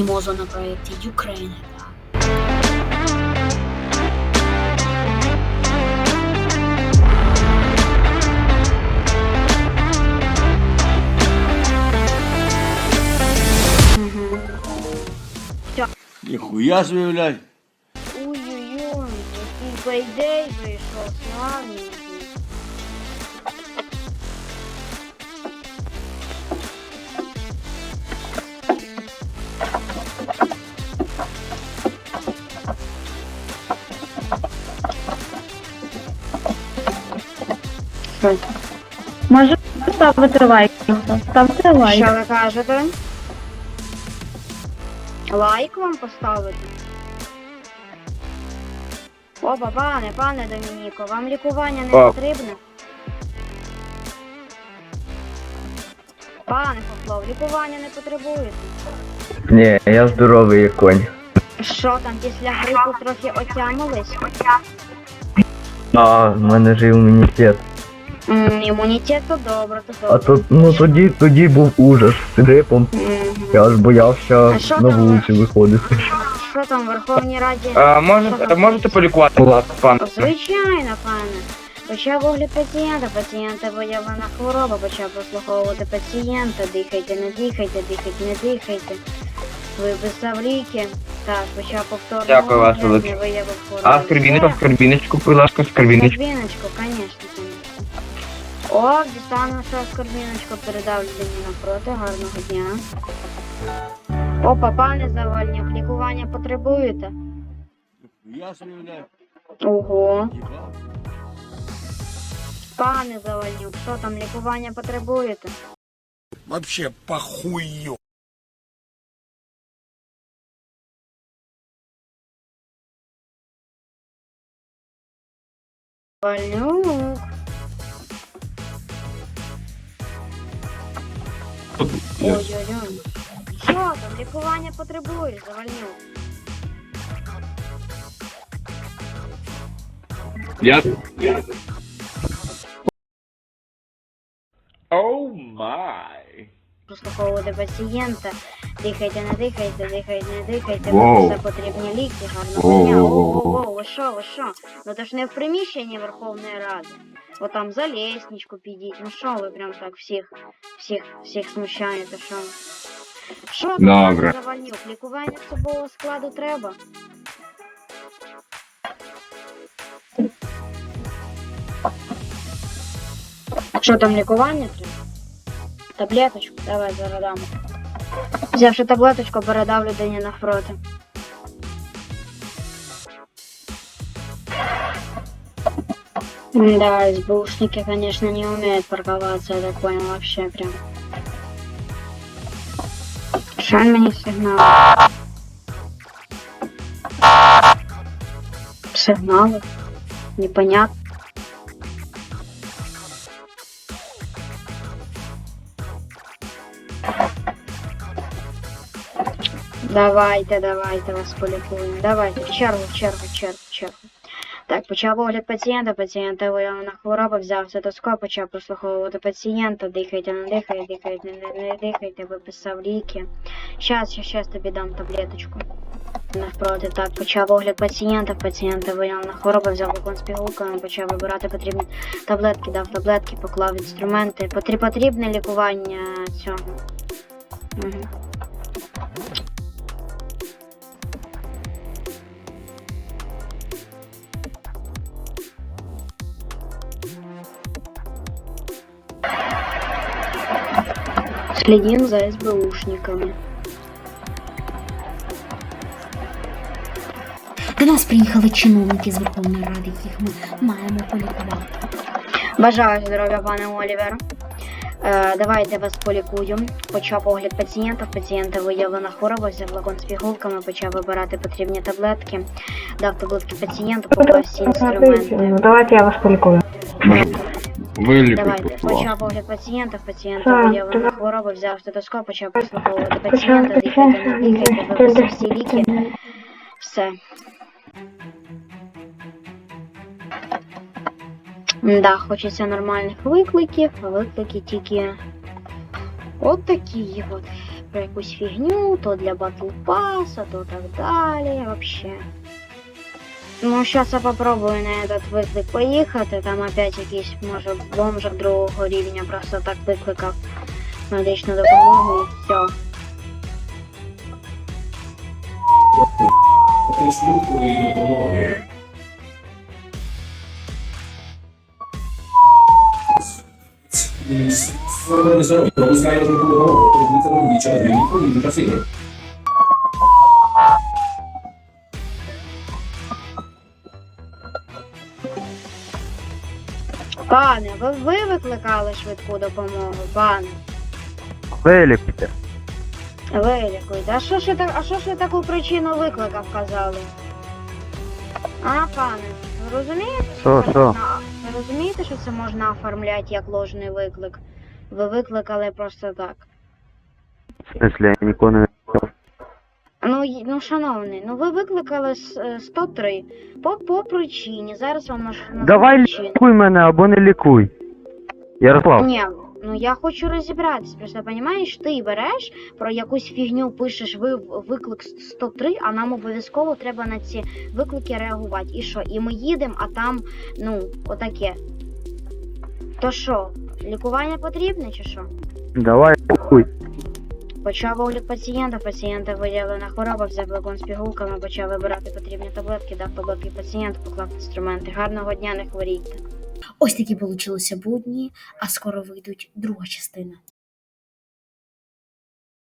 Анімозо на проєкті Ukraine. Ніхуя собі, блядь. Ой-ой-ой, який пейдей вийшов, славненький. Може ставити лайк. Ставте лайк. Що ви кажете? Лайк вам поставити? Опа, пане, пане Домініко, вам лікування не О. потрібне? Пане Поплов, лікування не потребуєте? Ні, я здоровий як конь. Що там, після грипу трохи отямились? А, в мене ж імунітет. М, Імунітет то добре, то А добре. тут, ну тоді, тоді був ужас з грипом. Мгм. Я аж боявся А що на там? вулиці виходити. Що там в Верховній Раді? А, можете, можете полікувати, будь ласка, пане? Звичайно, пане. Почав огляд пацієнта, пацієнта виявлена хвороба, почав прослуховувати пацієнта, дихайте, не дихайте, дихайте, не дихайте. Виписав ліки. Так, почав повторно. Дякую, вас, огляд, велике. не виявив хвороби. А скарбіночку, Все. скарбіночку, будь ласка, скарбіночку. Скорбіночку, конечно, конечно. О, дістану ще скорбіночку, передав людині навпроти, гарного дня. Опа, пане Завальнюк, лікування потребуєте? Ніхуя собі. Ого. Пане Завальнюк, що там, лікування потребуєте? Вообще похую. Завальнюк. Ой-ой-ой. Що там, лікування потребуєш, Завальнюк? Я... Оу май. прослуховувати пацієнта. Дихайте, не дихайте, дихайте, не дихайте, Воу. все потрібні ліки, гарного Воу, дня. воу, Воу, воу, воу, воу. воу, ви що, ви що? Ну то ж не в приміщенні Верховної Ради. От там за лестничку підіть. Ну що ви прям так всіх, всіх, всіх смущаєте, що? Що там Добре. пане Завальнюк? Лікування особового складу треба? Що там лікування треба? Таблеточку, давай зараз дам. Взявши таблеточку, передав людині навпроти. Да, СБУшники, конечно, не умеют парковаться, я так понял, вообще прям. Шаль мне сигнал. Сигналы? Непонятно. Давайте, давайте вас полікуємо. Давайте, в чергу, в чергу, в чергу, в чергу. Так, почав огляд пацієнта, пацієнта виявлена хвороба, взяв стетоскоп, почав прослуховувати пацієнта, дихайте, не дихайте, дихайте, не, не дихайте, виписав ліки. Щас, щас, щас тобі дам таблеточку. Навпроти, так, почав огляд пацієнта, пацієнта виявлена хвороба, взяв вагон з пігулками, почав вибирати потрібні таблетки, дав таблетки, поклав інструменти. Потрібне лікування цього. Угу. Следим за СБУшниками. До нас приїхали чиновники з Верховної Ради, яких ми маємо полікувати. Бажаю здоров'я, пане Олівер. Е, давайте вас полікую. Почав огляд пацієнта. В Пацієнта виявлена хвороба, взяв флакон з пігулками, почав вибирати потрібні таблетки, дав таблетки пацієнту, поклав всі інструменти. Давайте я вас полікую. Вилікуйте, Давайте, будь ласка. почав огляд пацієнта, в пацієнта Так, виявлена давай. хвороба, взяв стетоскоп, почав прослуховувати пацієнта, дихайте, не дихайте, виписав всі ліки. Все. Да, хочеться нормальних викликів, а виклики тільки от такі от. про якусь фігню, то для батл паса, то так далі. Вообще. Ну, зараз я попробую на этот виклик поїхати. Там опять якийсь, може, бомжик другого рівня просто так викликав медичну допомогу і все. Пане, ви, ви викликали швидку допомогу, пане. Виліпте. Вилікуйте. А що ж ви так, а що ж ви таку причину виклика вказали? А, пане, ви розумієте? Що, це що? можна- Ви розумієте, що це можна оформляти як ложний виклик? Ви викликали просто так. В смислі, я нікого не Ну, ну шановний, ну ви викликали е, 103 по, по причині. Зараз вам наш Давай лікуй мене або не лікуй. Ярослав, Ні, ну я хочу розібратись. Просто розумієш, ти береш про якусь фігню, пишеш ви виклик 103, а нам обов'язково треба на ці виклики реагувати. І що? І ми їдемо, а там, ну, отаке. То що, лікування потрібне чи що? давай лікуй. Почав огляд пацієнта, пацієнта виявлена хвороба, взяв вагон з пігулками, почав вибирати потрібні таблетки, дав таблетки пацієнту, поклав інструменти. Гарного дня, не хворійте. Ось такі получилися будні, а скоро вийдуть друга частина.